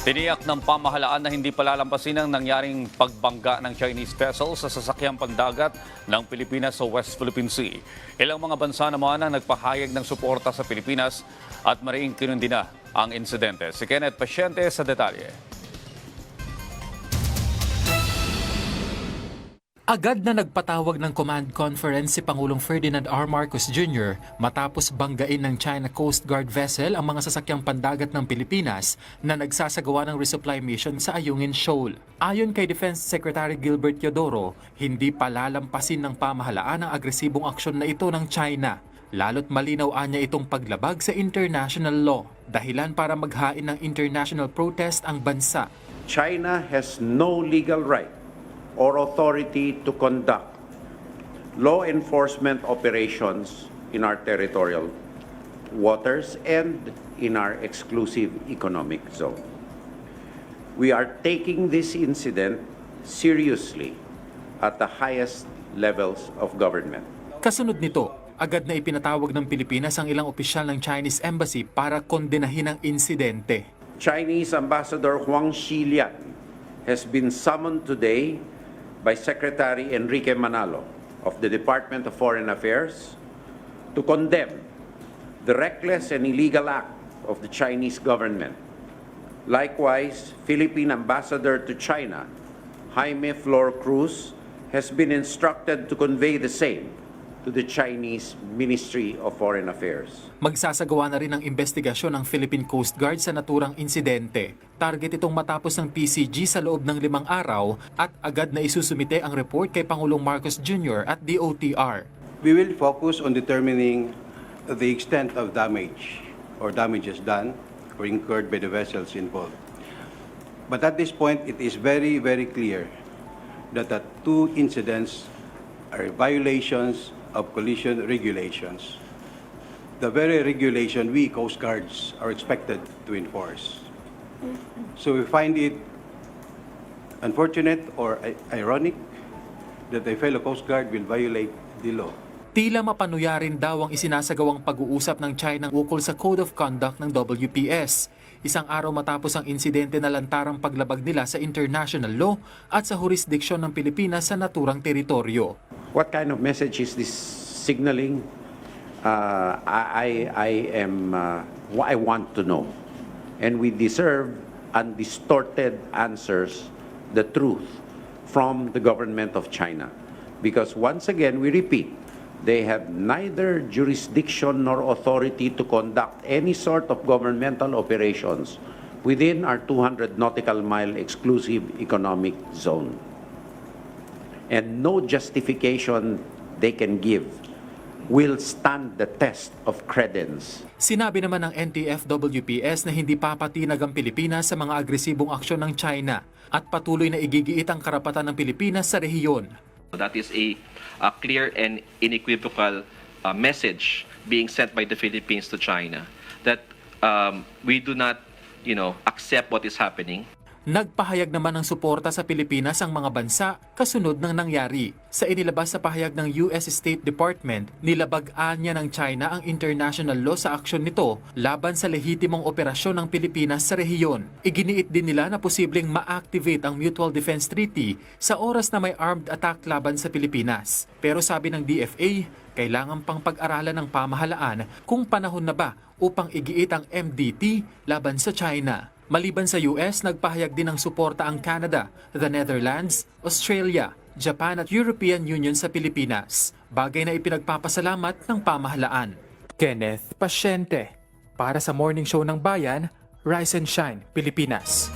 Tiniyak ng pamahalaan na hindi palalampasin ang nangyaring pagbangga ng Chinese vessel sa sasakyang pandagat ng Pilipinas sa West Philippine Sea. Ilang mga bansa naman ang nagpahayag ng suporta sa Pilipinas at mariing kinundina ang insidente. Si Kenneth Pasyente sa detalye. Agad na nagpatawag ng command conference si Pangulong Ferdinand R. Marcos Jr. matapos banggain ng China Coast Guard vessel ang mga sasakyang pandagat ng Pilipinas na nagsasagawa ng resupply mission sa Ayungin Shoal. Ayon kay Defense Secretary Gilbert Teodoro, hindi palalampasin ng pamahalaan ang agresibong aksyon na ito ng China. Lalo't malinaw anya itong paglabag sa international law, dahilan para maghain ng international protest ang bansa. China has no legal right or authority to conduct law enforcement operations in our territorial waters and in our exclusive economic zone. We are taking this incident seriously at the highest levels of government. Kasunod nito, agad na ipinatawag ng Pilipinas ang ilang opisyal ng Chinese Embassy para kondenahin ang insidente. Chinese Ambassador Huang Xilian has been summoned today by Secretary Enrique Manalo of the Department of Foreign Affairs to condemn the reckless and illegal act of the Chinese government. Likewise, Philippine Ambassador to China, Jaime Flor Cruz, has been instructed to convey the same to the Chinese Ministry of Foreign Affairs. Magsasagawa na rin ng investigasyon ng Philippine Coast Guard sa naturang insidente. Target itong matapos ng PCG sa loob ng limang araw at agad na isusumite ang report kay Pangulong Marcos Jr. at DOTR. We will focus on determining the extent of damage or damages done or incurred by the vessels involved. But at this point, it is very, very clear that the two incidents are violations of collision regulations. The very regulation we Coast Guards are expected to enforce. So we find it unfortunate or ironic that a fellow Coast Guard will violate the law. Tila mapanuya rin daw ang isinasagawang pag-uusap ng China ukol sa Code of Conduct ng WPS. Isang araw matapos ang insidente na lantarang paglabag nila sa international law at sa jurisdiksyon ng Pilipinas sa naturang teritoryo. What kind of message is this signaling? Uh, I, I, am, uh, I want to know. And we deserve undistorted answers, the truth, from the government of China. Because once again, we repeat, they have neither jurisdiction nor authority to conduct any sort of governmental operations within our 200 nautical mile exclusive economic zone and no justification they can give will stand the test of credence. Sinabi naman ng NTF-WPS na hindi papatinag ang Pilipinas sa mga agresibong aksyon ng China at patuloy na igigiit ang karapatan ng Pilipinas sa rehiyon. That is a, a clear and unequivocal uh, message being sent by the Philippines to China that um, we do not, you know, accept what is happening. Nagpahayag naman ng suporta sa Pilipinas ang mga bansa kasunod ng nangyari. Sa inilabas sa pahayag ng US State Department, nilabag-an niya ng China ang international law sa aksyon nito laban sa lehitimong operasyon ng Pilipinas sa rehiyon. Iginiit din nila na posibleng ma-activate ang Mutual Defense Treaty sa oras na may armed attack laban sa Pilipinas. Pero sabi ng DFA, kailangan pang pag-aralan ng pamahalaan kung panahon na ba upang igiit ang MDT laban sa China. Maliban sa US, nagpahayag din ng suporta ang Canada, the Netherlands, Australia, Japan at European Union sa Pilipinas. Bagay na ipinagpapasalamat ng pamahalaan. Kenneth Pasyente, para sa Morning Show ng Bayan, Rise and Shine, Pilipinas.